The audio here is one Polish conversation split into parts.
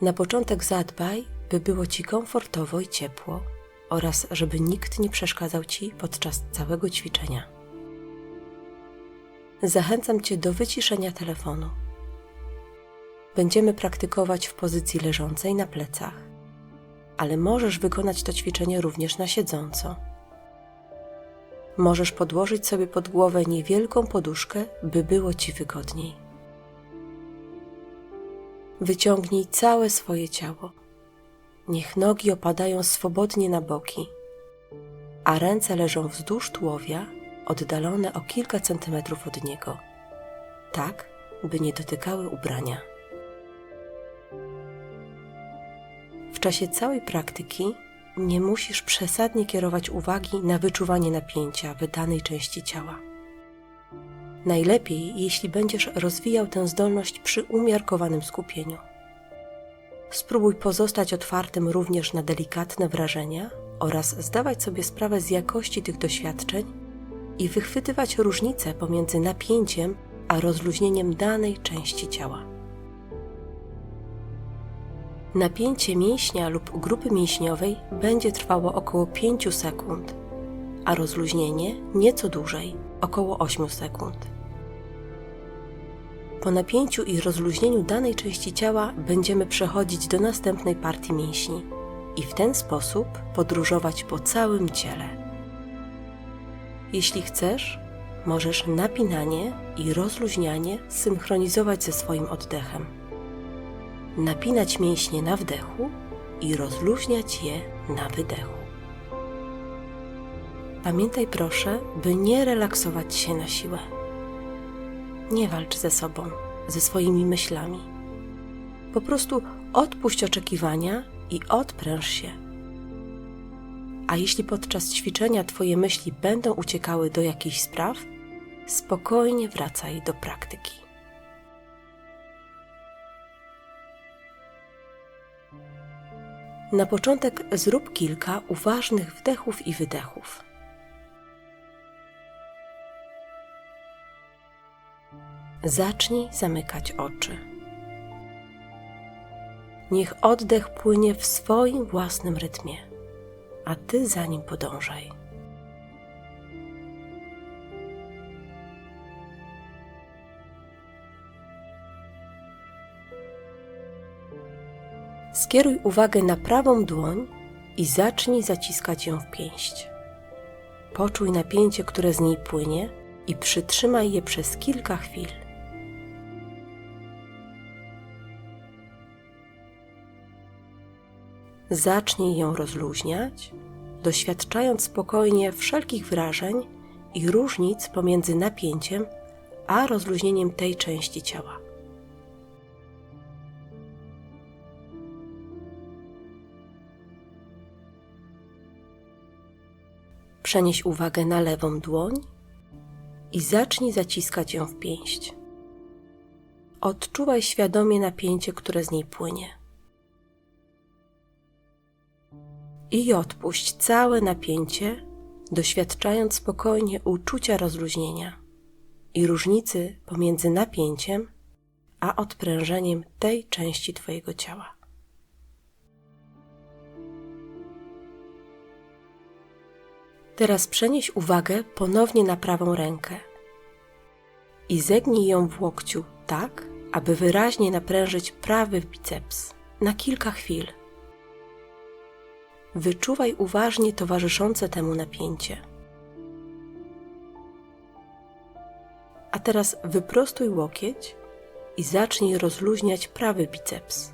Na początek zadbaj, by było ci komfortowo i ciepło oraz żeby nikt nie przeszkadzał ci podczas całego ćwiczenia. Zachęcam cię do wyciszenia telefonu. Będziemy praktykować w pozycji leżącej na plecach, ale możesz wykonać to ćwiczenie również na siedząco. Możesz podłożyć sobie pod głowę niewielką poduszkę, by było ci wygodniej. Wyciągnij całe swoje ciało. Niech nogi opadają swobodnie na boki, a ręce leżą wzdłuż tułowia, oddalone o kilka centymetrów od niego, tak, by nie dotykały ubrania. W czasie całej praktyki nie musisz przesadnie kierować uwagi na wyczuwanie napięcia w danej części ciała. Najlepiej, jeśli będziesz rozwijał tę zdolność przy umiarkowanym skupieniu. Spróbuj pozostać otwartym również na delikatne wrażenia oraz zdawać sobie sprawę z jakości tych doświadczeń i wychwytywać różnice pomiędzy napięciem a rozluźnieniem danej części ciała. Napięcie mięśnia lub grupy mięśniowej będzie trwało około 5 sekund, a rozluźnienie nieco dłużej około 8 sekund. Po napięciu i rozluźnieniu danej części ciała będziemy przechodzić do następnej partii mięśni i w ten sposób podróżować po całym ciele. Jeśli chcesz, możesz napinanie i rozluźnianie synchronizować ze swoim oddechem. Napinać mięśnie na wdechu i rozluźniać je na wydechu. Pamiętaj proszę, by nie relaksować się na siłę. Nie walcz ze sobą, ze swoimi myślami. Po prostu odpuść oczekiwania i odpręż się. A jeśli podczas ćwiczenia Twoje myśli będą uciekały do jakichś spraw, spokojnie wracaj do praktyki. Na początek zrób kilka uważnych wdechów i wydechów. Zacznij zamykać oczy. Niech oddech płynie w swoim własnym rytmie, a ty za nim podążaj. Skieruj uwagę na prawą dłoń i zacznij zaciskać ją w pięść. Poczuj napięcie, które z niej płynie i przytrzymaj je przez kilka chwil. Zacznij ją rozluźniać, doświadczając spokojnie wszelkich wrażeń i różnic pomiędzy napięciem a rozluźnieniem tej części ciała. Przenieś uwagę na lewą dłoń i zacznij zaciskać ją w pięść. Odczuwaj świadomie napięcie, które z niej płynie. I odpuść całe napięcie, doświadczając spokojnie uczucia rozluźnienia i różnicy pomiędzy napięciem a odprężeniem tej części Twojego ciała. Teraz przenieś uwagę ponownie na prawą rękę i zegnij ją w łokciu tak, aby wyraźnie naprężyć prawy biceps na kilka chwil. Wyczuwaj uważnie towarzyszące temu napięcie. A teraz wyprostuj łokieć i zacznij rozluźniać prawy biceps.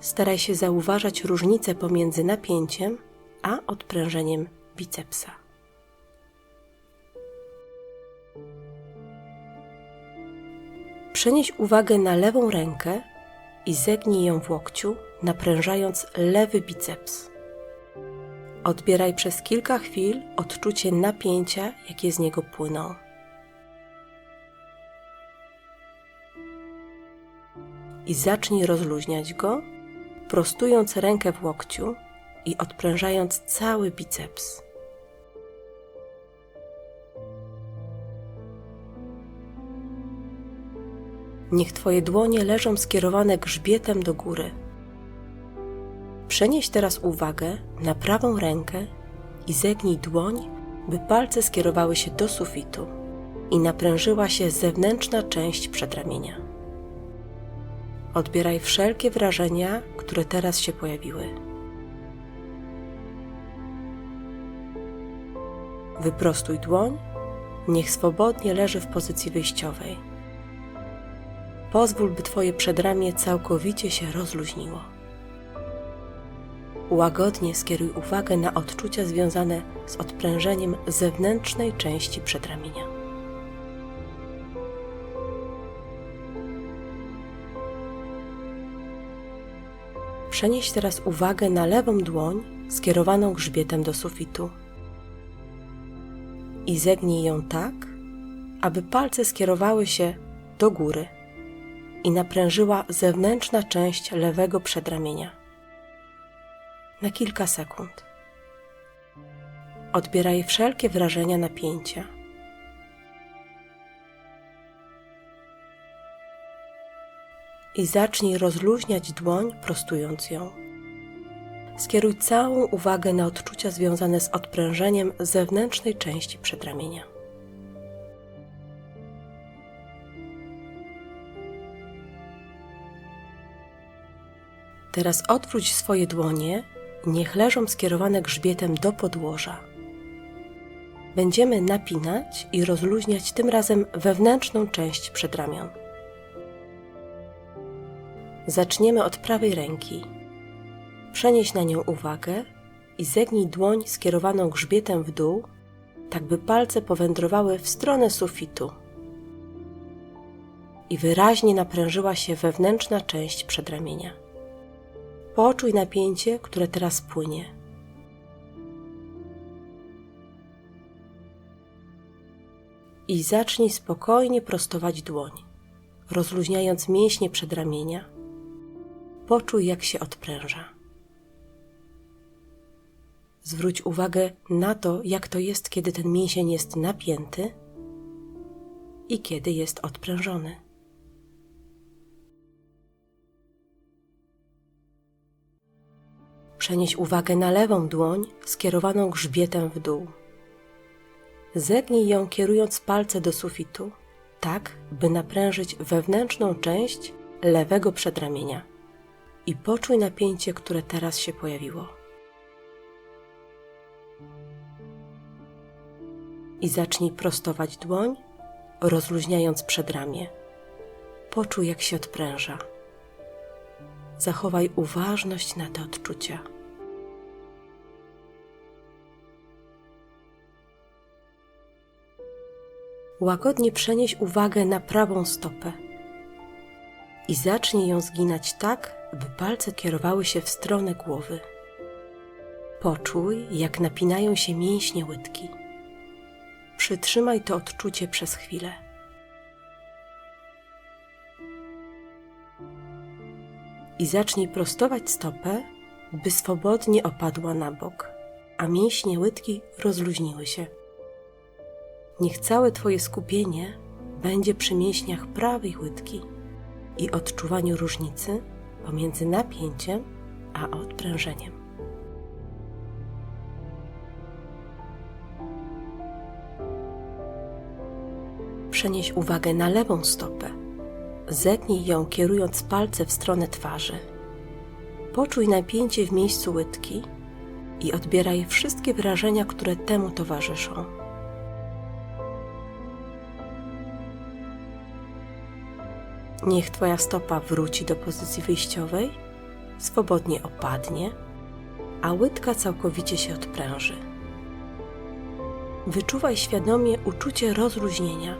Staraj się zauważać różnicę pomiędzy napięciem a odprężeniem bicepsa. Przenieś uwagę na lewą rękę i zegnij ją w łokciu, naprężając lewy biceps. Odbieraj przez kilka chwil odczucie napięcia, jakie z niego płyną. I zacznij rozluźniać go, prostując rękę w łokciu i odprężając cały biceps. Niech Twoje dłonie leżą skierowane grzbietem do góry Przenieś teraz uwagę na prawą rękę i zegnij dłoń, by palce skierowały się do sufitu i naprężyła się zewnętrzna część przedramienia. Odbieraj wszelkie wrażenia, które teraz się pojawiły. Wyprostuj dłoń, niech swobodnie leży w pozycji wyjściowej. Pozwól, by Twoje przedramię całkowicie się rozluźniło. Łagodnie skieruj uwagę na odczucia związane z odprężeniem zewnętrznej części przedramienia. Przenieś teraz uwagę na lewą dłoń skierowaną grzbietem do sufitu i zegnij ją tak, aby palce skierowały się do góry i naprężyła zewnętrzna część lewego przedramienia. Na kilka sekund. Odbieraj wszelkie wrażenia napięcia. I zacznij rozluźniać dłoń, prostując ją. Skieruj całą uwagę na odczucia związane z odprężeniem zewnętrznej części przedramienia. Teraz odwróć swoje dłonie, niech leżą skierowane grzbietem do podłoża. Będziemy napinać i rozluźniać tym razem wewnętrzną część przedramion. Zaczniemy od prawej ręki. Przenieś na nią uwagę i zegnij dłoń skierowaną grzbietem w dół, tak by palce powędrowały w stronę sufitu i wyraźnie naprężyła się wewnętrzna część przedramienia. Poczuj napięcie, które teraz płynie. I zacznij spokojnie prostować dłoń, rozluźniając mięśnie przedramienia. Poczuj, jak się odpręża. Zwróć uwagę na to, jak to jest, kiedy ten mięsień jest napięty i kiedy jest odprężony. Przenieś uwagę na lewą dłoń skierowaną grzbietem w dół. Zegnij ją kierując palce do sufitu, tak by naprężyć wewnętrzną część lewego przedramienia i poczuj napięcie, które teraz się pojawiło. I zacznij prostować dłoń, rozluźniając przedramię. Poczuj, jak się odpręża. Zachowaj uważność na te odczucia. Łagodnie przenieś uwagę na prawą stopę i zacznij ją zginać tak, by palce kierowały się w stronę głowy. Poczuj, jak napinają się mięśnie łydki. Przytrzymaj to odczucie przez chwilę. I zacznij prostować stopę, by swobodnie opadła na bok, a mięśnie łydki rozluźniły się. Niech całe Twoje skupienie będzie przy mięśniach prawej łydki i odczuwaniu różnicy pomiędzy napięciem a odprężeniem. Przenieś uwagę na lewą stopę. Zetnij ją kierując palce w stronę twarzy. Poczuj napięcie w miejscu łydki i odbieraj wszystkie wrażenia, które temu towarzyszą. Niech Twoja stopa wróci do pozycji wyjściowej, swobodnie opadnie, a łydka całkowicie się odpręży. Wyczuwaj świadomie uczucie rozluźnienia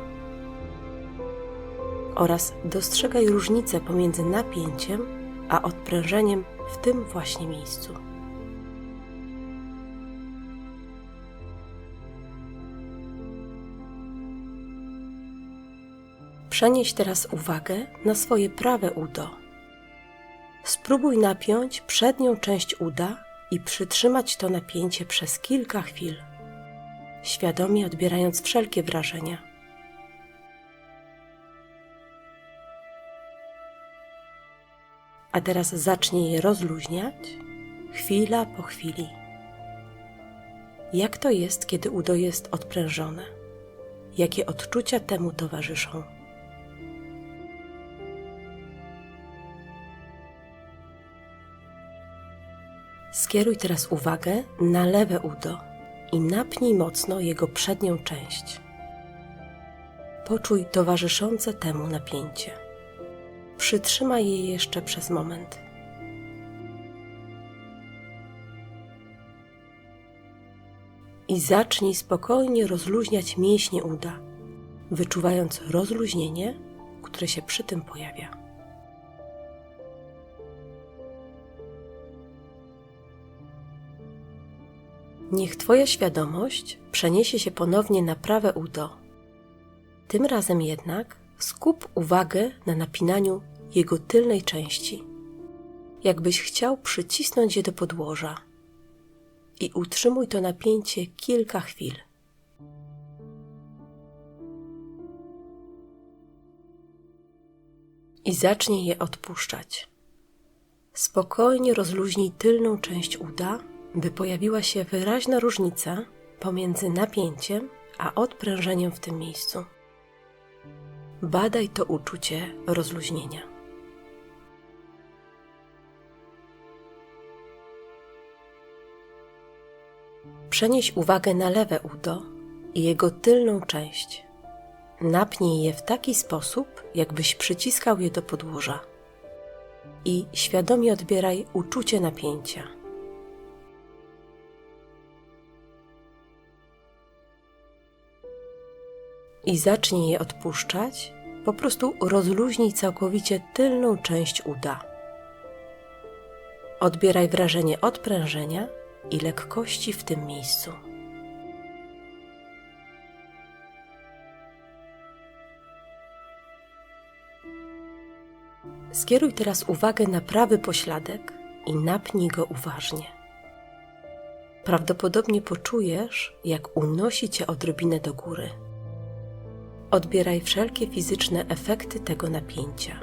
oraz dostrzegaj różnicę pomiędzy napięciem a odprężeniem w tym właśnie miejscu. Przenieś teraz uwagę na swoje prawe udo. Spróbuj napiąć przednią część uda i przytrzymać to napięcie przez kilka chwil, świadomie odbierając wszelkie wrażenia. A teraz zacznij je rozluźniać chwila po chwili. Jak to jest, kiedy udo jest odprężone? Jakie odczucia temu towarzyszą? Skieruj teraz uwagę na lewe udo i napnij mocno jego przednią część. Poczuj towarzyszące temu napięcie. Przytrzymaj je jeszcze przez moment. I zacznij spokojnie rozluźniać mięśnie uda, wyczuwając rozluźnienie, które się przy tym pojawia. Niech Twoja świadomość przeniesie się ponownie na prawe udo. Tym razem jednak skup uwagę na napinaniu jego tylnej części, jakbyś chciał przycisnąć je do podłoża. I utrzymuj to napięcie kilka chwil. I zacznij je odpuszczać. Spokojnie rozluźnij tylną część uda by pojawiła się wyraźna różnica pomiędzy napięciem a odprężeniem w tym miejscu. Badaj to uczucie rozluźnienia. Przenieś uwagę na lewe udo i jego tylną część. Napnij je w taki sposób, jakbyś przyciskał je do podłoża. I świadomie odbieraj uczucie napięcia. I zacznij je odpuszczać, po prostu rozluźnij całkowicie tylną część uda. Odbieraj wrażenie odprężenia i lekkości w tym miejscu. Skieruj teraz uwagę na prawy pośladek i napnij go uważnie. Prawdopodobnie poczujesz, jak unosi cię odrobinę do góry. Odbieraj wszelkie fizyczne efekty tego napięcia.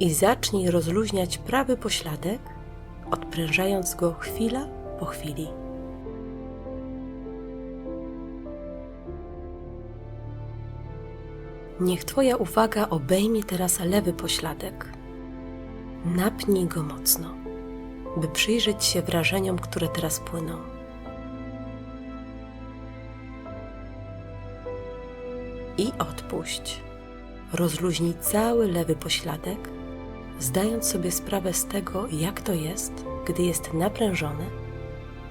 I zacznij rozluźniać prawy pośladek, odprężając go chwila po chwili. Niech Twoja uwaga obejmie teraz lewy pośladek. Napnij go mocno, by przyjrzeć się wrażeniom, które teraz płyną. I odpuść. Rozluźnij cały lewy pośladek, zdając sobie sprawę z tego, jak to jest, gdy jest naprężony,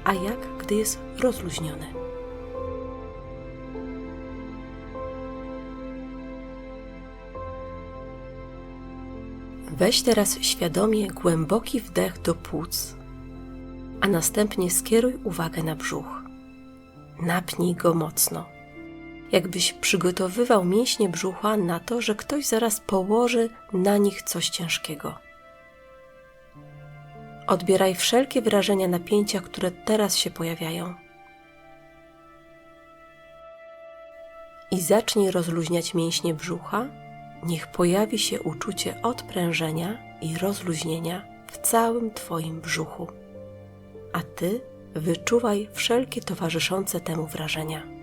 a jak gdy jest rozluźniony. Weź teraz świadomie głęboki wdech do płuc, a następnie skieruj uwagę na brzuch. Napnij go mocno jakbyś przygotowywał mięśnie brzucha na to, że ktoś zaraz położy na nich coś ciężkiego. Odbieraj wszelkie wrażenia napięcia, które teraz się pojawiają. I zacznij rozluźniać mięśnie brzucha. Niech pojawi się uczucie odprężenia i rozluźnienia w całym Twoim brzuchu. A Ty wyczuwaj wszelkie towarzyszące temu wrażenia.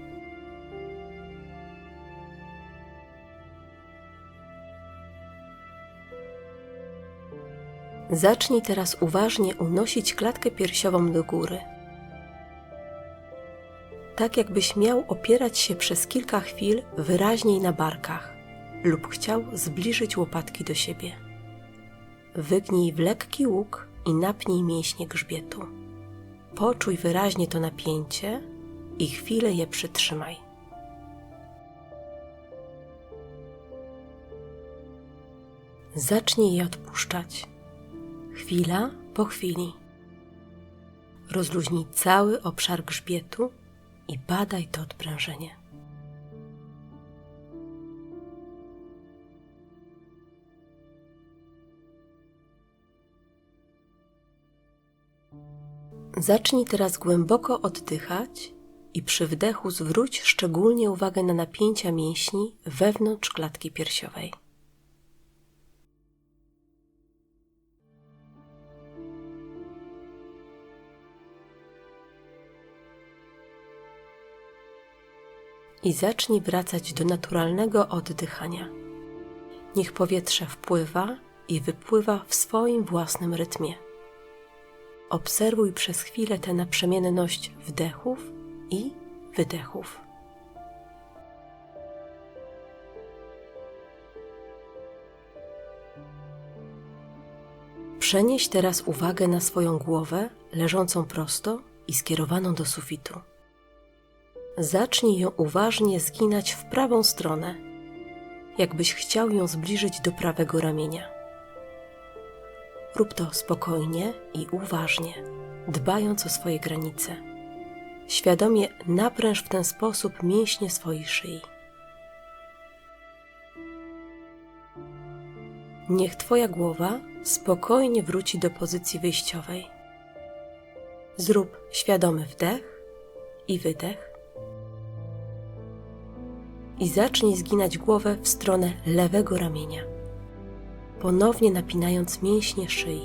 Zacznij teraz uważnie unosić klatkę piersiową do góry. Tak jakbyś miał opierać się przez kilka chwil wyraźniej na barkach lub chciał zbliżyć łopatki do siebie. Wygnij w lekki łuk i napnij mięśnie grzbietu. Poczuj wyraźnie to napięcie i chwilę je przytrzymaj. Zacznij je odpuszczać chwila po chwili. Rozluźnij cały obszar grzbietu i badaj to odprężenie. Zacznij teraz głęboko oddychać i przy wdechu zwróć szczególnie uwagę na napięcia mięśni wewnątrz klatki piersiowej. I zacznij wracać do naturalnego oddychania. Niech powietrze wpływa i wypływa w swoim własnym rytmie. Obserwuj przez chwilę tę naprzemienność wdechów i wydechów. Przenieś teraz uwagę na swoją głowę, leżącą prosto i skierowaną do sufitu. Zacznij ją uważnie zginać w prawą stronę, jakbyś chciał ją zbliżyć do prawego ramienia. Rób to spokojnie i uważnie, dbając o swoje granice. Świadomie napręż w ten sposób mięśnie swojej szyi. Niech Twoja głowa spokojnie wróci do pozycji wyjściowej. Zrób świadomy wdech i wydech. I zacznij zginać głowę w stronę lewego ramienia, ponownie napinając mięśnie szyi.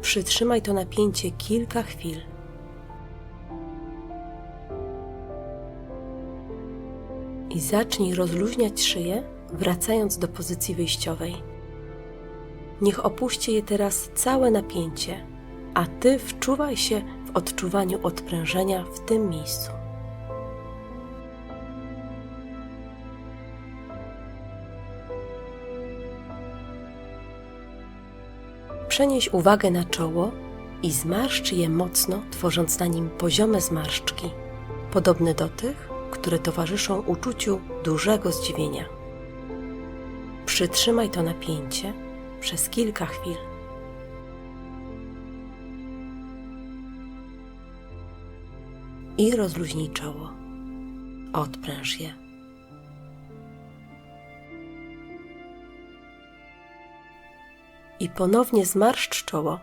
Przytrzymaj to napięcie kilka chwil. I zacznij rozluźniać szyję, wracając do pozycji wyjściowej. Niech opuści je teraz całe napięcie, a ty wczuwaj się w odczuwaniu odprężenia w tym miejscu. Przenieś uwagę na czoło i zmarszcz je mocno, tworząc na nim poziome zmarszczki, podobne do tych, które towarzyszą uczuciu dużego zdziwienia. Przytrzymaj to napięcie przez kilka chwil. I rozluźnij czoło. Odpręż je. I ponownie zmarszcz czoło,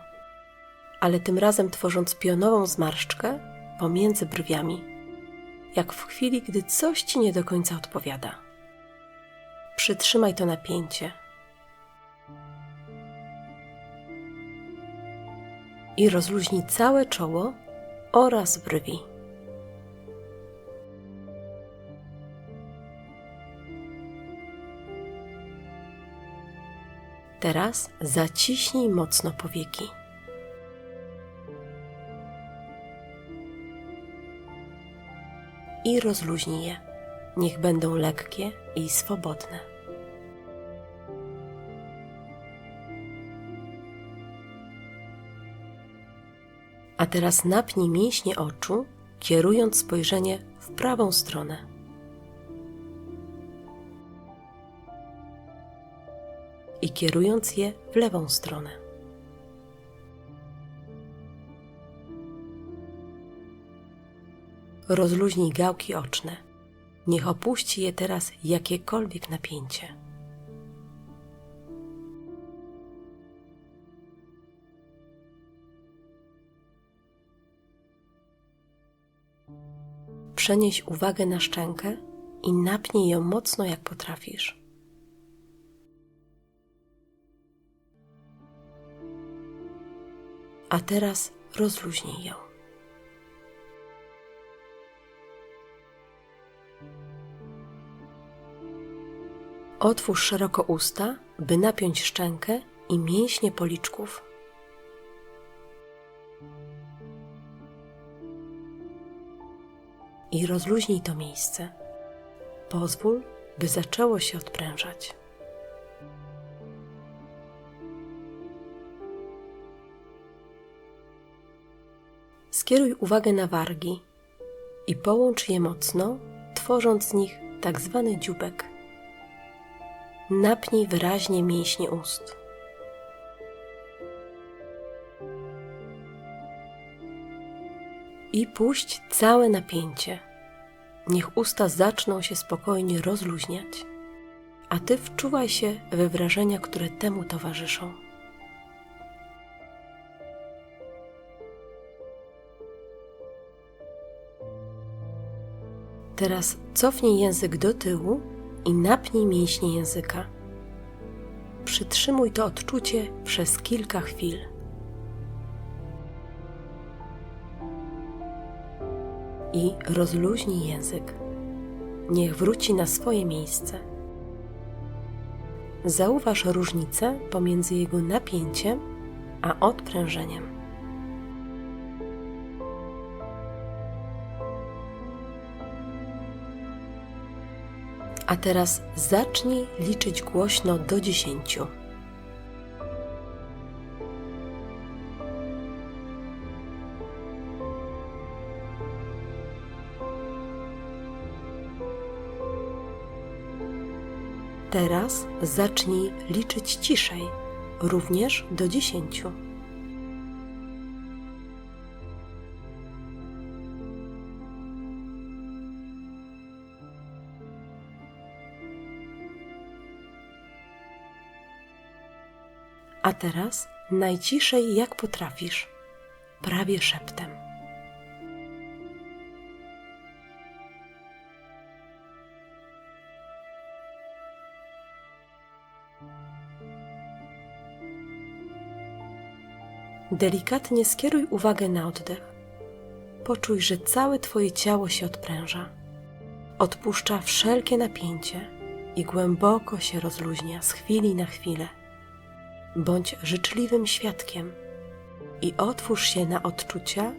ale tym razem tworząc pionową zmarszczkę pomiędzy brwiami, jak w chwili, gdy coś ci nie do końca odpowiada. Przytrzymaj to napięcie i rozluźnij całe czoło oraz brwi. Teraz zaciśnij mocno powieki. I rozluźnij je. Niech będą lekkie i swobodne. A teraz napnij mięśnie oczu, kierując spojrzenie w prawą stronę. I kierując je w lewą stronę. Rozluźnij gałki oczne. Niech opuści je teraz jakiekolwiek napięcie. Przenieś uwagę na szczękę i napnij ją mocno jak potrafisz. A teraz rozluźnij ją. Otwórz szeroko usta, by napiąć szczękę i mięśnie policzków. I rozluźnij to miejsce. Pozwól, by zaczęło się odprężać. Skieruj uwagę na wargi i połącz je mocno, tworząc z nich tak zwany dziubek. Napnij wyraźnie mięśnie ust. I puść całe napięcie. Niech usta zaczną się spokojnie rozluźniać, a ty wczuwaj się we wrażenia, które temu towarzyszą. Teraz cofnij język do tyłu i napnij mięśnie języka. Przytrzymuj to odczucie przez kilka chwil. I rozluźnij język. niech wróci na swoje miejsce. Zauważ różnicę pomiędzy jego napięciem a odprężeniem. A teraz zacznij liczyć głośno do dziesięciu. Teraz zacznij liczyć ciszej, również do dziesięciu. A teraz najciszej jak potrafisz, prawie szeptem. Delikatnie skieruj uwagę na oddech. Poczuj, że całe Twoje ciało się odpręża. Odpuszcza wszelkie napięcie i głęboko się rozluźnia z chwili na chwilę. Bądź życzliwym świadkiem i otwórz się na odczucia,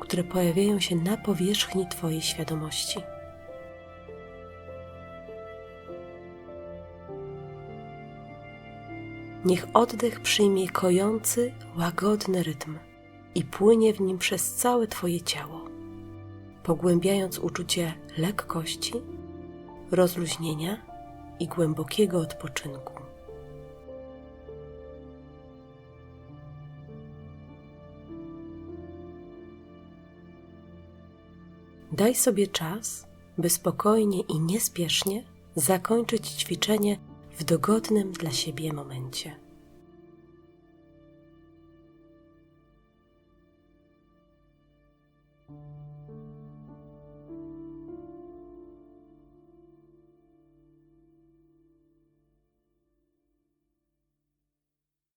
które pojawiają się na powierzchni Twojej świadomości. Niech oddech przyjmie kojący, łagodny rytm i płynie w nim przez całe Twoje ciało, pogłębiając uczucie lekkości, rozluźnienia i głębokiego odpoczynku. Daj sobie czas, by spokojnie i niespiesznie zakończyć ćwiczenie w dogodnym dla siebie momencie.